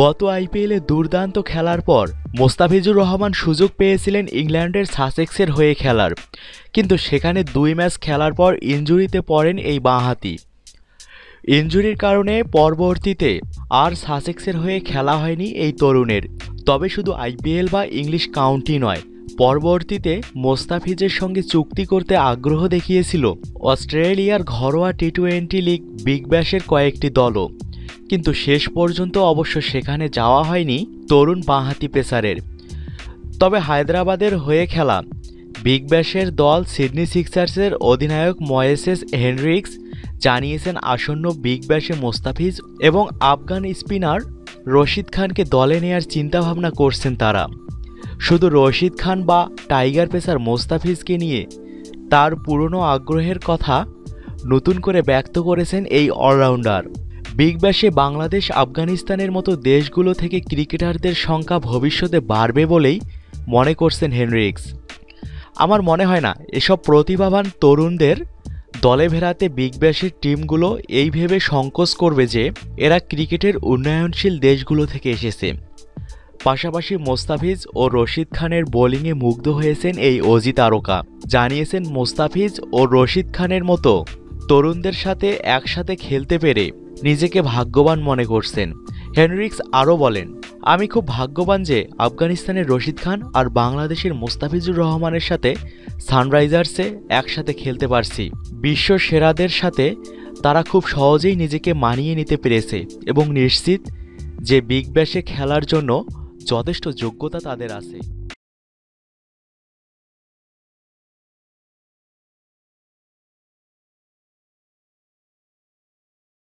গত আইপিএলে দুর্দান্ত খেলার পর মোস্তাফিজুর রহমান সুযোগ পেয়েছিলেন ইংল্যান্ডের সাসেক্সের হয়ে খেলার। কিন্তু সেখানে দুই ম্যাচ খেলার পর ইনজুরিতে পড়েন এই বাঁহাতি। ইনজুরির কারণে পরবর্তীতে আর সাসেক্সের হয়ে খেলা হয়নি এই তরুণের। তবে শুধু আইপিএল বা ইংলিশ কাউন্টি নয়, পরবর্তীতে মোস্তাফিজের সঙ্গে চুক্তি করতে আগ্রহ দেখিয়েছিল অস্ট্রেলিয়ার ঘরোয়া টি টোয়েন্টি লিগ বিগ ব্যাশের কয়েকটি দলও। কিন্তু শেষ পর্যন্ত অবশ্য সেখানে যাওয়া হয়নি তরুণ বাঁহাতি পেসারের। তবে হায়দ্রাবাদের হয়ে খেলা। বিগ ব্যাশের দল সিডনি সিক্সার্সের অধিনায়ক ময়েসেস হেনরিক্স জানিয়েছেন আসন্ন বিগ ব্যাশে মোস্তাফিজ এবং আফগান স্পিনার রশিদ খানকে দলে নেয়ার চিন্তাভাবনা করছেন তারা। শুধু রশিদ খান বা টাইগার পেসার মোস্তাফিজকে নিয়ে তার পুরনো আগ্রহের কথা নতুন করে ব্যক্ত করেছেন এই অলরাউন্ডার। বিগ ব্যাশে বাংলাদেশ, আফগানিস্তানের মতো দেশগুলো থেকে ক্রিকেটারদের সংখ্যা ভবিষ্যতে বাড়বে বলেই মনে করছেন হেনরিক্স আমার মনে হয় না, এসব প্রতিভাবান তরুণদের দলে ভেড়াতে বিগ ব্যাশের টিমগুলো এই ভেবে সংকোচ করবে যে এরা ক্রিকেটের উন্নয়নশীল দেশগুলো থেকে এসেছে। পাশাপাশি মোস্তাফিজ ও রশিদ খানের বোলিংয়ে মুগ্ধ হয়েছেন এই অজি তারকা। জানিয়েছেন, মোস্তাফিজ ও রশিদ খানের মতো তরুণদের সাথে একসাথে খেলতে পেরে নিজেকে ভাগ্যবান মনে করছেন। হেনরিক্স আরও বলেন, আমি খুব ভাগ্যবান যে আফগানিস্তানের রশিদ খান আর বাংলাদেশের মোস্তাফিজুর রহমানের সাথে সানরাইজার্সে একসাথে খেলতে পারছি। বিশ্ব সেরাদের সাথে তারা খুব সহজেই নিজেকে মানিয়ে নিতে পেরেছে এবং নিশ্চিত যে বিগ ব্যাশে খেলার জন্য যথেষ্ট যোগ্যতা তাদের আছে।